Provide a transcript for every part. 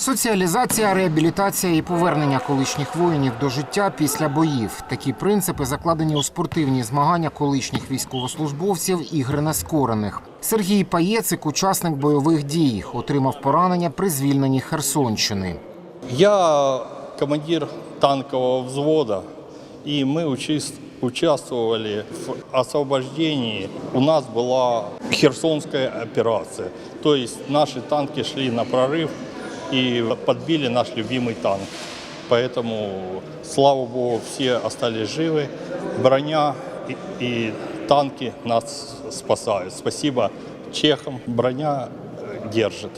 Соціалізація, реабілітація і повернення колишніх воїнів до життя після боїв. Такі принципи закладені у спортивні змагання колишніх військовослужбовців ігри нескорених. Сергій Паєцик, учасник бойових дій, отримав поранення при звільненні Херсонщини. Я командир танкового взвода, и мы учис- участвовали в освобождении. У нас была Херсонская операция. То есть наши танки шли на прорыв и подбили наш любимый танк. Поэтому, слава богу, все остались живы. Броня и, и танки нас спасают. Спасибо чехам. Броня э, держит.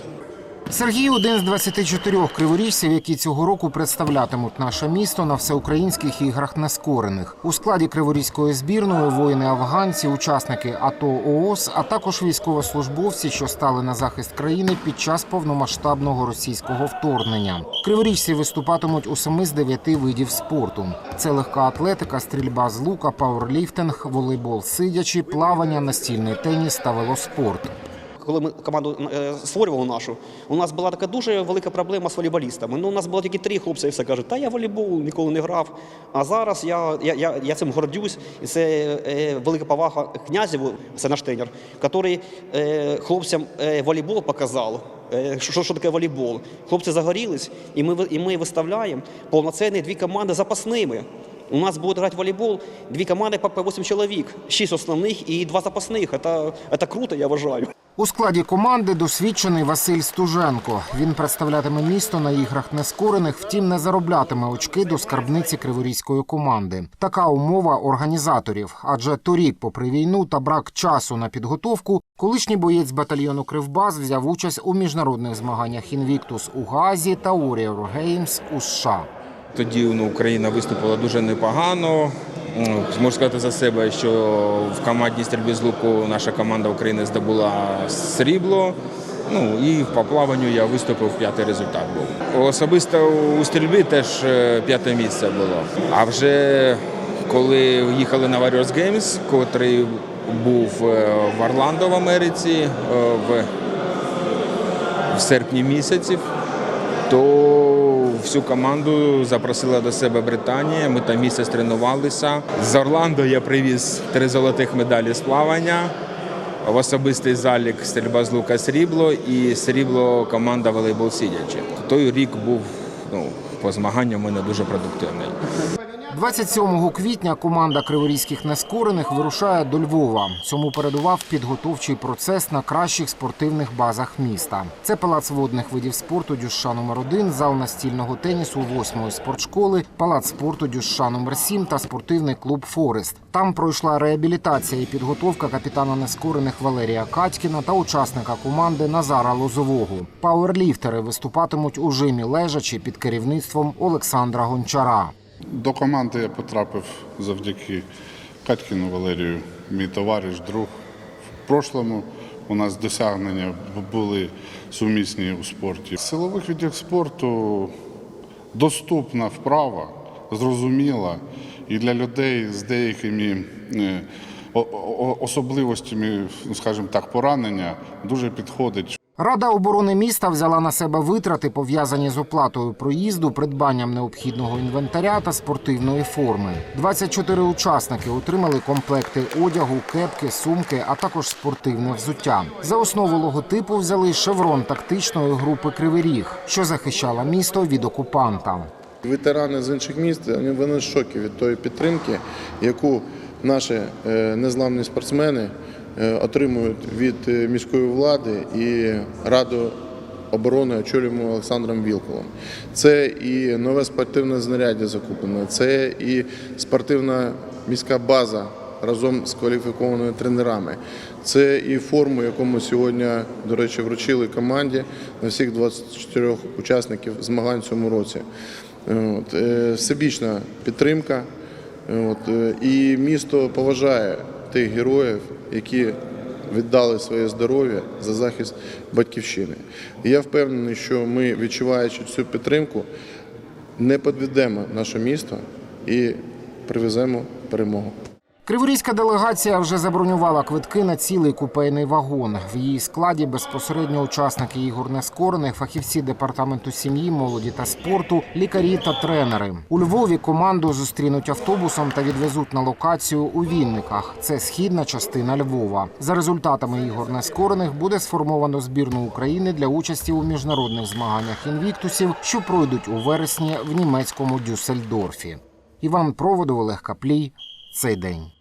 Сергій один з 24 криворіжців, які цього року представлятимуть наше місто на всеукраїнських іграх нескорених. У складі криворізької збірної воїни афганці, учасники АТО ООС, а також військовослужбовці, що стали на захист країни під час повномасштабного російського вторгнення. Криворіжці виступатимуть у семи з дев'яти видів спорту: це легка атлетика, стрільба з лука, пауерліфтинг, волейбол сидячи, плавання, настільний теніс та велоспорт Коли ми команду е, створювали нашу, у нас була така дуже велика проблема з волейболістами. Ну, у нас було тільки три хлопці, і все кажуть, та я в волейбол ніколи не грав. А зараз я, я, я, я цим гордюсь, і це е, велика повага князеву, це наш тренер, який е, хлопцям е, волейбол показав. Е, Що, що таке волейбол? Хлопці загорілись, і ми, ви- і ми виставляємо повноцінні дві команди запасними. У нас будет играть в волейбол две команды по по 8 человек, 6 основных и два запасных. Это, это круто, я вважаю. У складі команди досвідчений Василь Стуженко. Він представлятиме місто на іграх нескорених, втім не зароблятиме очки до скарбниці криворізької команди. Така умова організаторів. Адже торік, попри війну та брак часу на підготовку, колишній боєць батальйону Кривбас взяв участь у міжнародних змаганнях Інвіктус у Газі та Warrior Games у США. Тоді ну, Україна виступила дуже непогано. Ну, Можу сказати за себе, що в командній стрільбі з луку наша команда України здобула срібло. Ну і по плаванню я виступив п'ятий результат був. Особисто у стрільбі теж е, п'яте місце було. А вже коли їхали на Warriors Games, котрий був е, в Орландо в Америці е, в, серпні місяці, то всю команду запросила до себе Британія. Ми там місяць тренувалися. З Орландо я привіз три золотих медалі з плавання. В особистий залік стрільба з лука срібло і срібло команда волейбол сидячи. Той рік був ну, по змаганням у мене дуже продуктивний. 27 квітня команда криворізьких нескорених вирушає до Львова. Цьому передував підготовчий процес на кращих спортивних базах міста. Це палац водних видів спорту Дюша номер 1 зал настільного тенісу 8-ї спортшколи, палац спорту Дюша номер 7 та спортивний клуб Форест. Там пройшла реабілітація і підготовка капітана нескорених Валерія Катькіна та учасника команди Назара Лозового. Пауерліфтери виступатимуть у жимі лежачі під керівництвом Олександра Гончара. До команди я потрапив завдяки Катькіну Валерію, мій товариш, друг. В прошлому у нас досягнення були сумісні у спорті. В силових відділах спорту доступна вправа, зрозуміла і для людей з деякими е, особливостями, ну, скажімо так, поранення дуже підходить. Рада оборони міста взяла на себе витрати, пов'язані з оплатою проїзду, придбанням необхідного інвентаря та спортивної форми. 24 учасники отримали комплекти одягу, кепки, сумки, а також спортивне взуття. За основу логотипу взяли шеврон тактичної групи Кривий Ріг, що захищала місто від окупанта. Ветерани з інших міст вони вони в шокі від тої підтримки, яку наші е, незламні спортсмени е, отримують від е, міської влади і Раду оборони очолюємо Олександром Вілковим. Це і нове спортивне знаряддя закуплене, це і спортивна міська база разом з кваліфікованими тренерами. Це і форму, яку ми сьогодні, до речі, вручили команді на всіх 24 учасників змагань в цьому році. Всебічна підтримка. От, е, і місто поважає тих героїв, які віддали своє здоров'я за захист батьківщини. І я впевнений, що ми, відчуваючи цю підтримку, не підведемо наше місто і привеземо перемогу. Криворізька делегація вже забронювала квитки на цілий купейний вагон. В її складі безпосередньо учасники ігор нескорених, фахівці департаменту сім'ї, молоді та спорту, лікарі та тренери. У Львові команду зустрінуть автобусом та відвезуть на локацію у Вінниках. Це східна частина Львова. За результатами ігор нескорених буде сформовано збірну України для участі у міжнародних змаганнях інвіктусів, що пройдуть у вересні в німецькому Дюссельдорфі. Іван Проводов, Олег Каплій. Цей день.